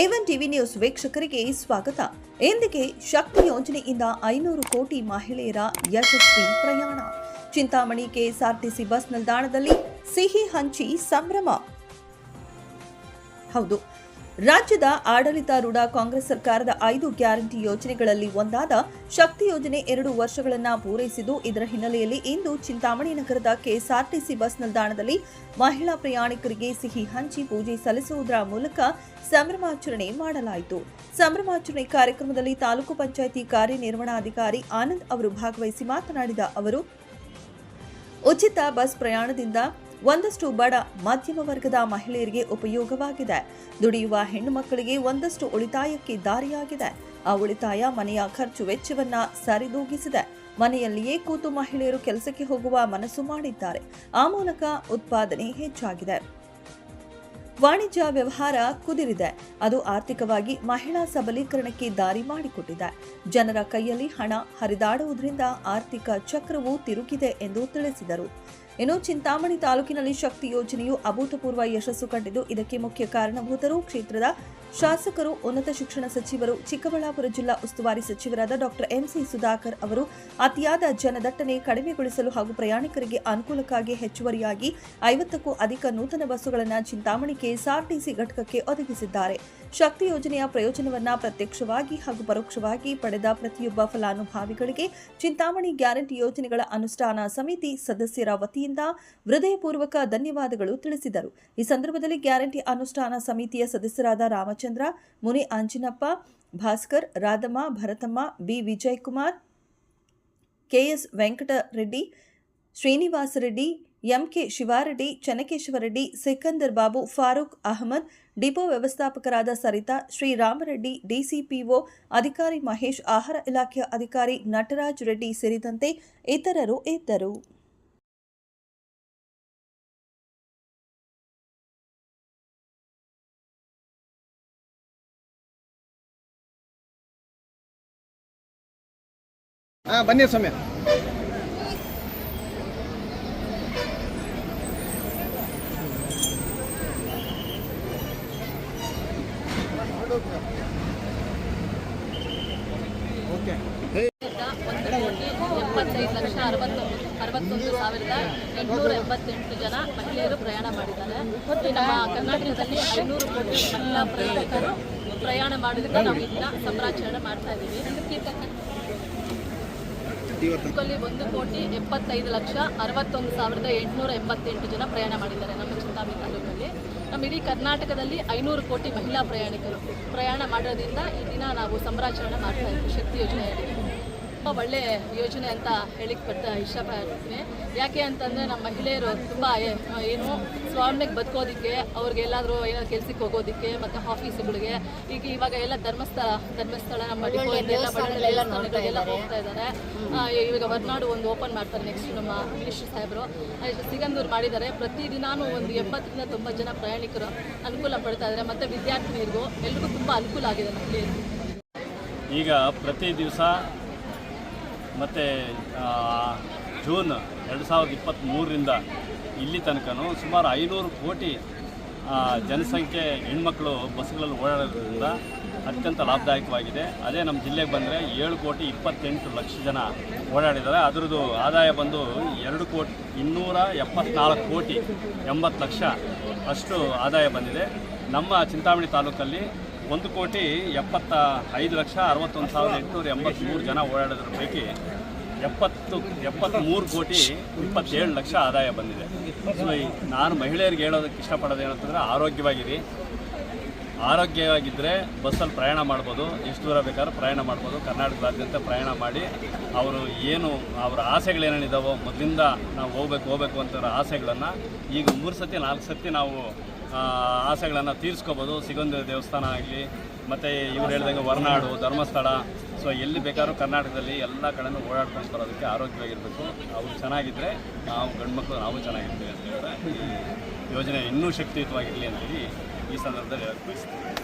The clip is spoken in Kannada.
ಏವನ್ ಟಿವಿ ನ್ಯೂಸ್ ವೀಕ್ಷಕರಿಗೆ ಸ್ವಾಗತ. ಇಂದಿಗೆ ಶಕ್ತಿ ಯೋಜನೆಯಿಂದ ಐನೂರು ಕೋಟಿ ಮಹಿಳೆಯರ ಯಶಸ್ವಿ ಪ್ರಯಾಣ. ಚಿಂತಾಮಣಿ ಕೆಎಸ್ಆರ್ಟಿಸಿ ಬಸ್ ನಿಲ್ದಾಣದಲ್ಲಿ ಸಿಹಿ ಹಂಚಿ ಸಂಭ್ರಮ. ಹೌದು ರಾಜ್ಯದ ಆಡಳಿತಾರೂಢ ಕಾಂಗ್ರೆಸ್ ಸರ್ಕಾರದ ಐದು ಗ್ಯಾರಂಟಿ ಯೋಜನೆಗಳಲ್ಲಿ ಒಂದಾದ ಶಕ್ತಿ ಯೋಜನೆ ಎರಡು ವರ್ಷಗಳನ್ನು ಪೂರೈಸಿದ್ದು ಇದರ ಹಿನ್ನೆಲೆಯಲ್ಲಿ ಇಂದು ಚಿಂತಾಮಣಿ ನಗರದ ಕೆಎಸ್ಆರ್ಟಿಸಿ ಬಸ್ ನಿಲ್ದಾಣದಲ್ಲಿ ಮಹಿಳಾ ಪ್ರಯಾಣಿಕರಿಗೆ ಸಿಹಿ ಹಂಚಿ ಪೂಜೆ ಸಲ್ಲಿಸುವುದರ ಮೂಲಕ ಸಂಭ್ರಮಾಚರಣೆ ಮಾಡಲಾಯಿತು. ಸಂಭ್ರಮಾಚರಣೆ ಕಾರ್ಯಕ್ರಮದಲ್ಲಿ ತಾಲೂಕು ಪಂಚಾಯಿತಿ ಕಾರ್ಯನಿರ್ವಹಣಾಧಿಕಾರಿ ಆನಂದ್ ಅವರು ಭಾಗವಹಿಸಿ ಮಾತನಾಡಿದ ಅವರು, ಉಚಿತ ಬಸ್ ಪ್ರಯಾಣದಿಂದ ಒಂದಷ್ಟು ಬಡ ಮಧ್ಯಮ ವರ್ಗದ ಮಹಿಳೆಯರಿಗೆ ಉಪಯೋಗವಾಗಿದೆ. ದುಡಿಯುವ ಹೆಣ್ಣು ಮಕ್ಕಳಿಗೆ ಒಂದಷ್ಟು ಉಳಿತಾಯಕ್ಕೆ ದಾರಿಯಾಗಿದೆ. ಆ ಉಳಿತಾಯ ಮನೆಯ ಖರ್ಚು ವೆಚ್ಚವನ್ನ ಸರಿದೂಗಿಸಿದೆ. ಮನೆಯಲ್ಲಿಯೇ ಕೂತು ಮಹಿಳೆಯರು ಕೆಲಸಕ್ಕೆ ಹೋಗುವ ಮನಸ್ಸು ಮಾಡಿದ್ದಾರೆ. ಆ ಮೂಲಕ ಉತ್ಪಾದನೆ ಹೆಚ್ಚಾಗಿದೆ. ವಾಣಿಜ್ಯ ವ್ಯವಹಾರ ಕುದಿರಿದೆ. ಅದು ಆರ್ಥಿಕವಾಗಿ ಮಹಿಳಾ ಸಬಲೀಕರಣಕ್ಕೆ ದಾರಿ ಮಾಡಿಕೊಟ್ಟಿದೆ. ಜನರ ಕೈಯಲ್ಲಿ ಹಣ ಹರಿದಾಡುವುದರಿಂದ ಆರ್ಥಿಕ ಚಕ್ರವು ತಿರುಗಿದೆ ಎಂದು ತಿಳಿಸಿದರು. ಇನ್ನು ಚಿಂತಾಮಣಿ ತಾಲೂಕಿನಲ್ಲಿ ಶಕ್ತಿ ಯೋಜನೆಯು ಅಭೂತಪೂರ್ವ ಯಶಸ್ಸು ಕಂಡಿದ್ದು, ಇದಕ್ಕೆ ಮುಖ್ಯ ಕಾರಣಭೂತರು, ಕ್ಷೇತ್ರದ ಶಾಸಕರು, ಉನ್ನತ ಶಿಕ್ಷಣ ಸಚಿವರು, ಚಿಕ್ಕಬಳ್ಳಾಪುರ ಜಿಲ್ಲಾ ಉಸ್ತುವಾರಿ ಸಚಿವರಾದ ಡಾಕ್ಟರ್ ಎಂಸಿ ಸುಧಾಕರ್ ಅವರು ಅತಿಯಾದ ಜನದಟ್ಟಣೆ ಕಡಿಮೆಗೊಳಿಸಲು ಹಾಗೂ ಪ್ರಯಾಣಿಕರಿಗೆ ಅನುಕೂಲಕ್ಕಾಗಿ ಹೆಚ್ಚುವರಿಯಾಗಿ ಐವತ್ತಕ್ಕೂ ಅಧಿಕ ನೂತನ ಬಸ್ಸುಗಳನ್ನು ಚಿಂತಾಮಣಿ ಕೆಎಸ್ಆರ್ಟಿಸಿ ಘಟಕಕ್ಕೆ ಒದಗಿಸಿದ್ದಾರೆ. ಶಕ್ತಿ ಯೋಜನೆಯ ಪ್ರಯೋಜನವನ್ನು ಪ್ರತ್ಯಕ್ಷವಾಗಿ ಹಾಗೂ ಪರೋಕ್ಷವಾಗಿ ಪಡೆದ ಪ್ರತಿಯೊಬ್ಬ ಫಲಾನುಭವಿಗಳಿಗೆ ಚಿಂತಾಮಣಿ ಗ್ಯಾರಂಟಿ ಯೋಜನೆಗಳ ಅನುಷ್ಠಾನ ಸಮಿತಿ ಸದಸ್ಯರ ವತಿಯಿಂದ ಹೃದಯಪೂರ್ವಕ ಧನ್ಯವಾದಗಳು ತಿಳಿಸಿದರು. ಈ ಸಂದರ್ಭದಲ್ಲಿ ಗ್ಯಾರಂಟಿ ಅನುಷ್ಠಾನ ಸಮಿತಿಯ ಸದಸ್ಯರಾದ Ramachandra, Muni Anjinappa, Bhaskar, Radhamma, Bharatamma, B. Vijayakumar K S Venkatareddy Srinivasa Reddy M K Shivareddy, Channakeshavareddy, Sikandar Babu, Farooq Ahmed, depot ವ್ಯವಸ್ಥಾಪಕರಾದ Saritha, Sriramareddy, D C P O, ಅಧಿಕಾರಿ ಮಹೇಶ್, ಆಹಾರ ಇಲಾಖೆಯ ಅಧಿಕಾರಿ ನಟರಾಜ್ ರೆಡ್ಡಿ ಸೇರಿದಂತೆ ಇತರರು ಇದ್ದರು. ಬನ್ನಿ ಒಂದು ಕೋಟಿ ಎಪ್ಪತ್ತೈದು ಲಕ್ಷ ಅರವತ್ತು ಅರವತ್ತೊಂದು ಸಾವಿರದ ಎಂಟುನೂರ ಎಂಬತ್ತೆಂಟು ಜನ ಮಹಿಳೆಯರು ಪ್ರಯಾಣ ಮಾಡಿದ್ದಾರೆ ನಮ್ಮ ಕರ್ನಾಟಕದಲ್ಲಿ ಐನೂರು ಕೋಟಿ ಪ್ರಯಾಣಿಕರು ಪ್ರಯಾಣ ಮಾಡೋದಕ್ಕೆ ನಾವು ಇದನ್ನ ಮಾಡ್ತಾ ಒಂದು ಕೋಟಿ ಎಪ್ಪತ್ತೈದು ಲಕ್ಷ ಅರವತ್ತೊಂದು ಸಾವಿರದ ಎಂಟುನೂರ ಎಂಬತ್ತೆಂಟು ಜನ ಪ್ರಯಾಣ ಮಾಡಿದ್ದಾರೆ ನಮ್ಮ ಚಿಂತಾಮಿ ತಾಲೂಕಲ್ಲಿ ನಮ್ಮ ಇಡೀ ಕರ್ನಾಟಕದಲ್ಲಿ ಐನೂರು ಕೋಟಿ ಮಹಿಳಾ ಪ್ರಯಾಣಿಕರು ಪ್ರಯಾಣ ಮಾಡೋದ್ರಿಂದ ಈ ದಿನ ನಾವು ಸಂಭ್ರಾಚರಣೆ ಮಾಡ್ತಾ ಇದ್ದೀವಿ ಶಕ್ತಿ ಯೋಜನೆಯಲ್ಲಿ ತುಂಬ ಒಳ್ಳೆ ಯೋಜನೆ ಅಂತ ಹೇಳಿಕ್ ಬರ್ತಾ ಇಷ್ಟಪಡ್ತೀನಿ ಯಾಕೆ ಅಂತಂದರೆ ನಮ್ಮ ಮಹಿಳೆಯರು ತುಂಬ ಏನು ಸ್ವಾಮಿಗೆ ಬದುಕೋದಕ್ಕೆ ಅವ್ರಿಗೆ ಎಲ್ಲಾದರೂ ಏನಾದ್ರು ಕೆಲ್ಸಕ್ಕೆ ಹೋಗೋದಕ್ಕೆ ಮತ್ತು ಆಫೀಸುಗಳಿಗೆ ಈಗ ಇವಾಗ ಎಲ್ಲ ಧರ್ಮಸ್ಥಳ ಧರ್ಮಸ್ಥಳ ನಮ್ಮ ಎಲ್ಲ ದೇವಸ್ಥಾನಗಳಿಗೆಲ್ಲ ಹೋಗ್ತಾ ಇದ್ದಾರೆ. ಇವಾಗ ಹೊರನಾಡು ಒಂದು ಓಪನ್ ಮಾಡ್ತಾರೆ ನೆಕ್ಸ್ಟ್ ನಮ್ಮ ಮಿನಿಸ್ಟರ್ ಸಾಹೇಬರು. ಸಿಗಂದೂರು ಮಾಡಿದ್ದಾರೆ. ಪ್ರತಿದಿನಾನು ಒಂದು ಎಂಬತ್ತರಿಂದ ತೊಂಬತ್ತು ಜನ ಪ್ರಯಾಣಿಕರು ಅನುಕೂಲ ಪಡ್ತಾ ಇದ್ದಾರೆ. ಮತ್ತು ವಿದ್ಯಾರ್ಥಿನಿಯರಿಗೂ ಎಲ್ರಿಗೂ ತುಂಬ ಅನುಕೂಲ ಆಗಿದೆ ನಮಗೆ ಈಗ ಪ್ರತಿ ದಿವಸ ಮತ್ತು ಜೂನ್ ಎರಡು ಸಾವಿರದ ಇಪ್ಪತ್ತ್ಮೂರರಿಂದ ಇಲ್ಲಿ ತನಕನು ಸುಮಾರು ಐನೂರು ಕೋಟಿ ಜನಸಂಖ್ಯೆ ಹೆಣ್ಮಕ್ಳು ಬಸ್ಗಳಲ್ಲಿ ಓಡಾಡೋದ್ರಿಂದ ಅತ್ಯಂತ ಲಾಭದಾಯಕವಾಗಿದೆ. ಅದೇ ನಮ್ಮ ಜಿಲ್ಲೆಗೆ ಬಂದರೆ ಏಳು ಕೋಟಿ ಇಪ್ಪತ್ತೆಂಟು ಲಕ್ಷ ಜನ ಓಡಾಡಿದ್ದಾರೆ. ಅದರದ್ದು ಆದಾಯ ಬಂದು ಎರಡು ಕೋಟಿ, ಇನ್ನೂರ ಎಪ್ಪತ್ನಾಲ್ಕು ಕೋಟಿ ಎಂಬತ್ತು ಲಕ್ಷ ಅಷ್ಟು ಆದಾಯ ಬಂದಿದೆ. ನಮ್ಮ ಚಿಂತಾಮಣಿ ತಾಲೂಕಲ್ಲಿ ಒಂದು ಕೋಟಿ ಎಪ್ಪತ್ತ ಐದು ಲಕ್ಷ ಅರವತ್ತೊಂದು ಸಾವಿರದ ಎಂಟುನೂರ ಎಂಬತ್ತ್ಮೂರು ಜನ ಓಡಾಡೋದ್ರ ಪೈಕಿ ಎಪ್ಪತ್ತು ಎಪ್ಪತ್ತ್ಮೂರು ಕೋಟಿ, ಇಪ್ಪತ್ತೇಳು ಲಕ್ಷ ಆದಾಯ ಬಂದಿದೆ. ಸೊ ನಾನು ಮಹಿಳೆಯರಿಗೆ ಹೇಳೋದಕ್ಕೆ ಇಷ್ಟಪಡೋದು ಏನಂತಂದರೆ ಆರೋಗ್ಯವಾಗಿರಿ. ಆರೋಗ್ಯವಾಗಿದ್ದರೆ ಬಸ್ಸಲ್ಲಿ ಪ್ರಯಾಣ ಮಾಡ್ಬೋದು. ಎಷ್ಟು ದೂರ ಬೇಕಾದ್ರೂ ಪ್ರಯಾಣ ಮಾಡ್ಬೋದು. ಕರ್ನಾಟಕದಾದ್ಯಂತ ಪ್ರಯಾಣ ಮಾಡಿ ಅವರು ಏನು, ಅವರ ಆಸೆಗಳೇನೇನಿದ್ದಾವೋ ಮೊದಲಿಂದ ನಾವು ಹೋಗ್ಬೇಕು ಹೋಗ್ಬೇಕು ಅಂತಾರ ಆಸೆಗಳನ್ನು ಈಗ ಮೂರು ಸತಿ, ನಾಲ್ಕು ಸತಿ ನಾವು ಆಸೆಗಳನ್ನು ತೀರಿಸ್ಕೋಬೋದು. ಸಿಗೊಂದು ದೇವಸ್ಥಾನ ಆಗಲಿ, ಮತ್ತು ಇವ್ರು ಹೇಳ್ದಂಗೆ ಹೊರನಾಡು, ಧರ್ಮಸ್ಥಳ ಸೊ ಎಲ್ಲಿ ಬೇಕಾದ್ರೂ ಕರ್ನಾಟಕದಲ್ಲಿ ಎಲ್ಲ ಕಡೆನೂ ಓಡಾಡ್ಕೊಂಡು ಬರೋದಕ್ಕೆ ಆರೋಗ್ಯವಾಗಿರಬೇಕು. ಅವ್ರು ಚೆನ್ನಾಗಿದ್ದರೆ ನಾವು ಗಂಡ್ಮಕ್ಳು ನಾವು ಚೆನ್ನಾಗಿರ್ತೀವಿ ಅಂತ ಹೇಳಿದ್ರೆ ಈ ಯೋಜನೆ ಇನ್ನೂ ಶಕ್ತಿಯುತವಾಗಿರಲಿ ಅಂತೇಳಿ ಈ ಸಂದರ್ಭದಲ್ಲಿ ಹೇಳಕ್ಕೆ ಬಯಸ್ತೀನಿ.